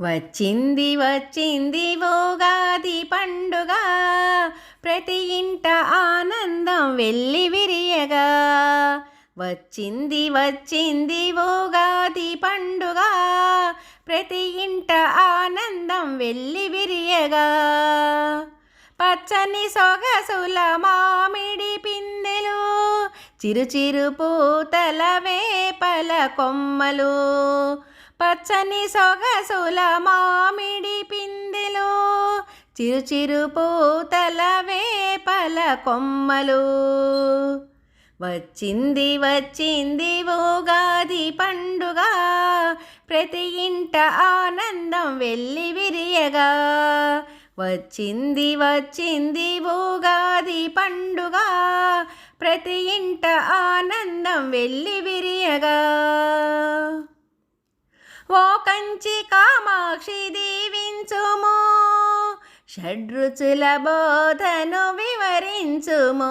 వచ్చింది వచ్చింది ఉగాది పండుగ. ప్రతి ఇంట ఆనందం వెళ్ళి విరియగా. వచ్చింది వచ్చింది ఉగాది పండుగ. ప్రతి ఇంట ఆనందం వెళ్ళి విరియగా. పచ్చని సొగసుల మామిడి పిందెలు చిరుచిరు పూతల వేపల కొమ్మలు. పచ్చని సొగసుల మామిడి పిందెలు చిరుచిరు పూతల వేపల కొమ్మలు. వచ్చింది వచ్చింది ఉగాది పండుగ ప్రతి ఇంట ఆనందం వెళ్ళి విరియగా. వచ్చింది వచ్చింది ఉగాది పండుగ ప్రతి ఇంట ఆనందం వెళ్ళి విరియగా. కంచి కామాక్షి దీవించుము. షడ్రుచుల బోధను వివరించుము.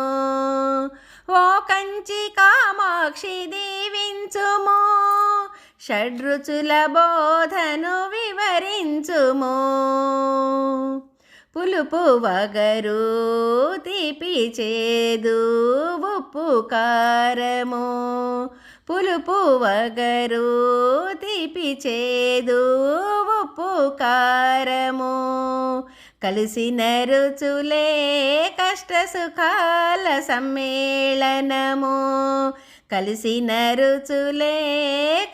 ఓ కంచి కామాక్షి దీవించుము. షడ్రుచుల బోధను వివరించుము. పులుపు వగరు తీపి చేదు ఉప్పు కారము. పులుపు వగరు తీపి చేదు ఉప్పు కారము. కలిసిన రుచులే కష్ట సుఖాల సమ్మేళనము. కలిసిన రుచులే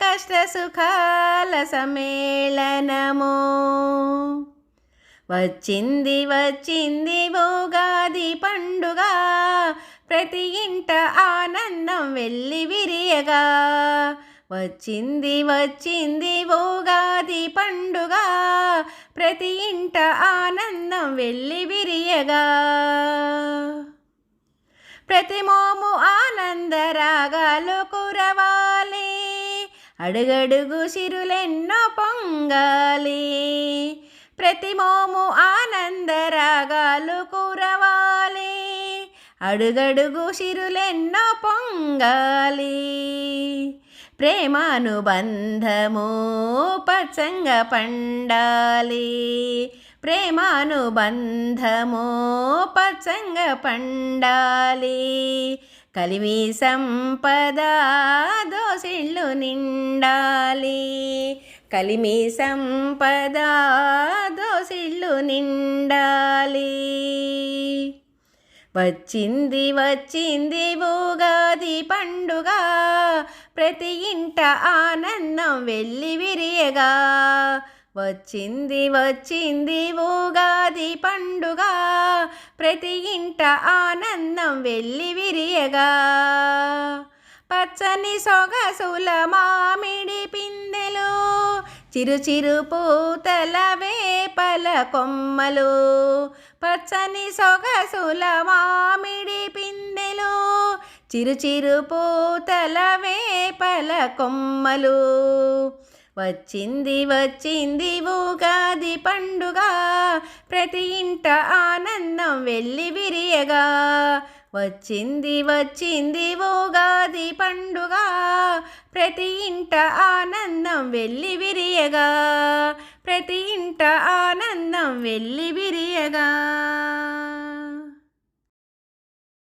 కష్ట సుఖాల సమ్మేళనము. వచ్చింది వచ్చింది భోగా ప్రతి ఇంట ఆనందం వెళ్ళి విరియగా. వచ్చింది వచ్చింది ఉగాది పండుగ. ప్రతి ఇంట ఆనందం వెళ్ళి విరియగా. ప్రతి మోము ఆనంద రాగాలు కురవాలి. అడుగడుగు సిరులెన్నో పొంగాలి. ప్రతి మోము ఆనంద రాగాలు అడుగడుగు సిరులెన్నో పొంగాలి. ప్రేమానుబంధము పచ్చంగ పండాలి. ప్రేమానుబంధము పచ్చంగ పండాలి. కలివి సంపద దోసిళ్ళు నిండాలి. కలిమి సంపద దోసిళ్ళు నిండాలి వచ్చింది వచ్చింది ఉగాది పండుగ. ప్రతి ఇంట ఆనందం వెళ్ళి విరియగా. వచ్చింది వచ్చింది ఉగాది పండుగ. ప్రతి ఇంట ఆనందం వెళ్ళి విరియగా. పచ్చని సొగసుల మామిడి పిందెలు చిరుచిరు పూతల వేపల కొమ్మలు. పచ్చని సొగసుల మామిడి పిందెలు చిరుచిరు పూతల వేపల కొమ్మలు. వచ్చింది వచ్చింది ఉగాది పండుగ ప్రతి ఇంట ఆనందం వెళ్ళి విరియగా. వచ్చింది వచ్చింది ఉగాది పండుగ ప్రతి ఇంట ఆనందం వెళ్ళి విరియగా. ప్రతి ఇంట ఆనందం వెళ్ళి